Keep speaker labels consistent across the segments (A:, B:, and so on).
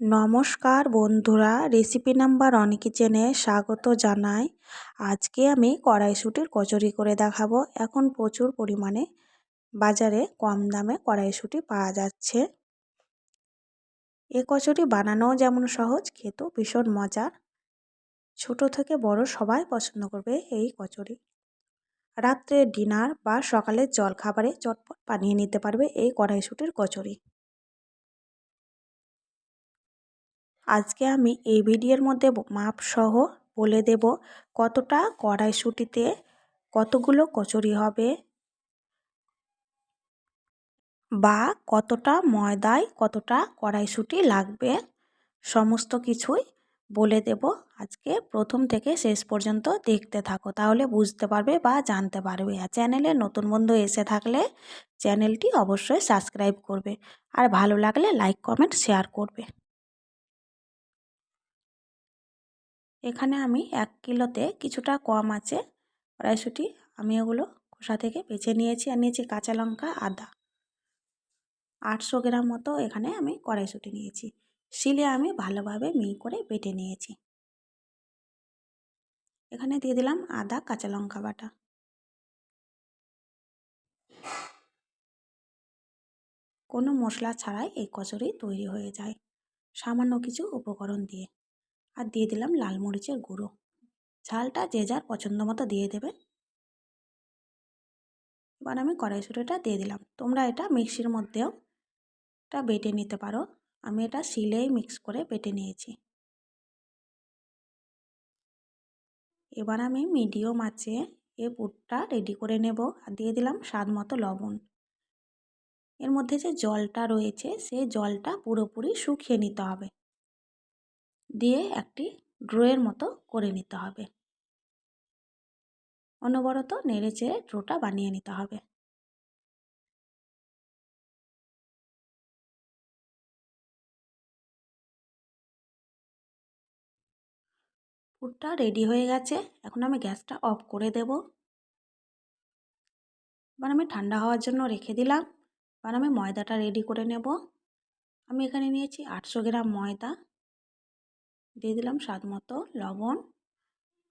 A: নমস্কার বন্ধুরা recipe number on কিচেনে স্বাগত জানাই। আজকে আমি কড়াইশুটির কচুরি করে দেখাবো। এখন প্রচুর পরিমাণে বাজারে কম দামে কড়াইশুটি পাওয়া যাচ্ছে। এ কচুরি বানানোও যেমন সহজ, খেতেও ভীষণ মজার। ছোট থেকে বড় সবাই পছন্দ করবে এই কচুরি। রাত্রে ডিনার বা সকালের জলখাবারে চটপট বানিয়ে নিতে পারবে এই কড়াইশুটির কচুরি। আজকে আমি এই ভিডিওর মধ্যে মাপসহ বলে দেব কতটা কড়াইশুঁটিতে কতগুলো কচুরি হবে বা কতটা ময়দায় কতটা কড়াইশুঁটি লাগবে, সমস্ত কিছুই বলে দেব। আজকে প্রথম থেকে শেষ পর্যন্ত দেখতে থাকো, তাহলে বুঝতে পারবে বা জানতে পারবে। আর চ্যানেলে নতুন বন্ধু এসে থাকলে চ্যানেলটি অবশ্যই সাবস্ক্রাইব করবে, আর ভালো লাগলে লাইক, কমেন্ট, শেয়ার করবে। এখানে আমি এক কিলোতে কিছুটা কম আছে কড়াইশুঁটি আমি ওগুলো খোসা থেকে বেছে নিয়েছি আর নিয়েছি কাঁচা লঙ্কা, আদা। আটশো গ্রাম মতো এখানে আমি কড়াইশুঁটি নিয়েছি। শিলে আমি ভালোভাবে মিহি করে বেটে নিয়েছি। এখানে দিয়ে দিলাম আদা, কাঁচা লঙ্কা বাটা। কোনো মশলা ছাড়াই এই কচুরি তৈরি হয়ে যায়, সামান্য কিছু উপকরণ দিয়ে। আর দিয়ে দিলাম লাল মরিচের গুঁড়ো। ঝালটা যে যার পছন্দ মতো দিয়ে দেবে। এবার আমি কড়াইশুঁটিটা দিয়ে দিলাম। তোমরা এটা মিক্সির মধ্যেও এটা বেটে নিতে পারো। আমি এটা শিলেই মিক্স করে বেটে নিয়েছি। এবার আমি মিডিয়াম আছে এ পুরটা রেডি করে নেব। আর দিয়ে দিলাম স্বাদ মতো লবণ। এর মধ্যে যে জলটা রয়েছে সেই জলটা পুরোপুরি শুকিয়ে নিতে হবে। দিয়ে একটি ড্রোয়ের মতো করে নিতে হবে। অনবরত নেড়ে চেড়ে ড্রোটা বানিয়ে নিতে হবে। পুরটা রেডি হয়ে গেছে। এখন আমি গ্যাসটা অফ করে দেব। এবার আমি ঠান্ডা হওয়ার জন্য রেখে দিলাম। এবার আমি ময়দাটা রেডি করে নেব। আমি এখানে নিয়েছি আটশো গ্রাম ময়দা। দিয়ে দিলাম স্বাদ মতো লবণ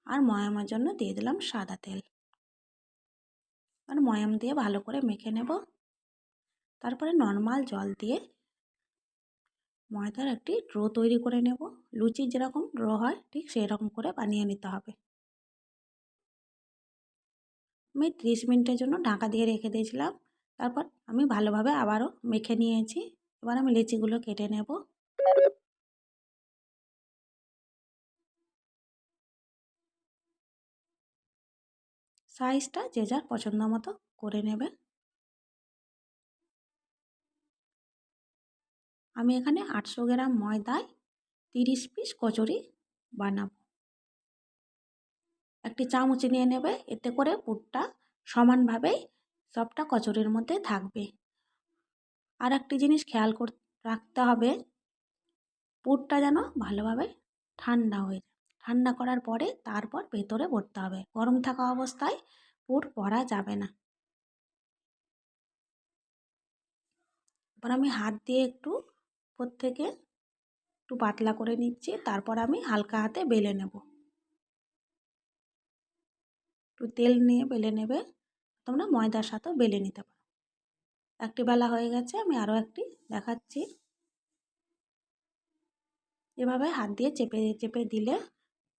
A: আর ময়ামের জন্য দিয়ে দিলাম সাদা তেল। আর ময়াম দিয়ে ভালো করে মেখে নেব। তারপরে নর্মাল জল দিয়ে ময়দার একটি ড্রো তৈরি করে নেব। লুচি যেরকম ড্রো হয়, ঠিক সেই রকম করে বানিয়ে নিতে হবে। আমি ত্রিশ মিনিটের জন্য ঢাকা দিয়ে রেখে দিয়েছিলাম। তারপর আমি ভালোভাবে আবারও মেখে নিয়েছি। এবার আমি লিচিগুলো কেটে নেব। সাইজটা যে যার পছন্দ মতো করে নেবে আমি এখানে আটশো গ্রাম ময়দায় তিরিশ পিস কচুরি বানাবো। একটি চামচ নিয়ে নেবে, এতে করে পুরটা সমানভাবেই সবটা কচুরির মধ্যে থাকবে। আর একটি জিনিস খেয়াল কর, রাখতে হবে, পুরটা যেন ভালোভাবে ঠান্ডা হয়ে যায়। ঠান্ডা করার পরে তারপর ভেতরে ভরতে হবে। গরম থাকা অবস্থায় পুর পরা যাবে না। এবার আমি হাত দিয়ে একটু উপর থেকে একটু পাতলা করে নিচ্ছি, তারপর আমি হালকা হাতে বেলে নেব। একটু তেল নিয়ে বেলে নেবে, তোমরা ময়দার সাথেও বেলে নিতে পারো। একটি বেলা হয়ে গেছে, আমি আরও একটি দেখাচ্ছি। এভাবে হাত দিয়ে চেপে চেপে দিলে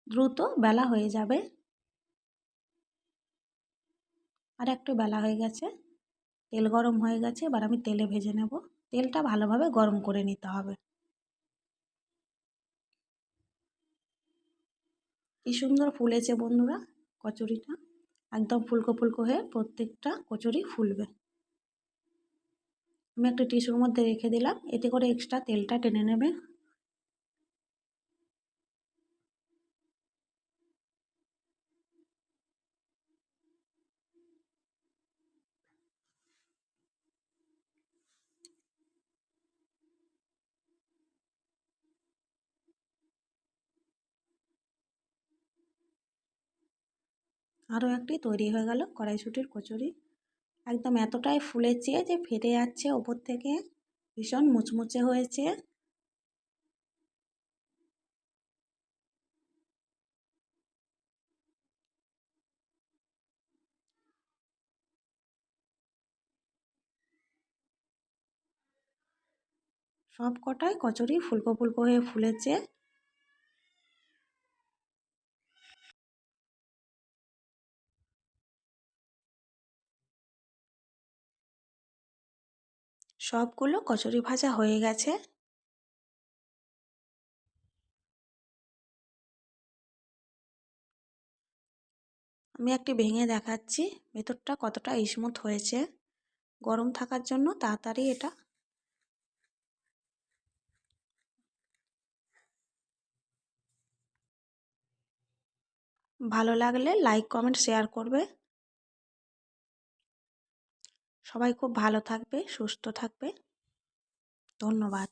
A: দ্রুত বেলা হয়ে যাবে। আর একটু বেলা হয়ে গেছে। তেল গরম হয়ে গেছে, এবার আমি তেলে ভেজে নেব। তেলটা ভালোভাবে গরম করে নিতে হবে। কি সুন্দর ফুলেছে বন্ধুরা কচুরিটা। একদম ফুলকো ফুলকো হয়ে প্রত্যেকটা কচুরি ফুলবে। আমি একটা টিস্যুর মধ্যে রেখে দিলাম, এতে করে এক্সট্রা তেলটা টেনে নেবে। আরও একটি তৈরি হয়ে গেল কড়াইশুটির কচুরি। একদম এতটাই ফুলেছে যে ফেটে যাচ্ছে, ওপর থেকে ভীষণ মুচমুচে হয়েছে। সব কটাই কচুরি ফুলকো ফুলকো হয়ে ফুলেছে। সবগুলো কচুরি ভাজা হয়ে গেছে। আমি একটি ভেঙে দেখাচ্ছি, ভেতরটা কতটা স্মুথ হয়েছে। গরম থাকার জন্য তাড়াতাড়ি এটা ভালো লাগলে লাইক, কমেন্ট, শেয়ার করবে। সবাই খুব ভালো থাকবে সুস্থ থাকবে। ধন্যবাদ।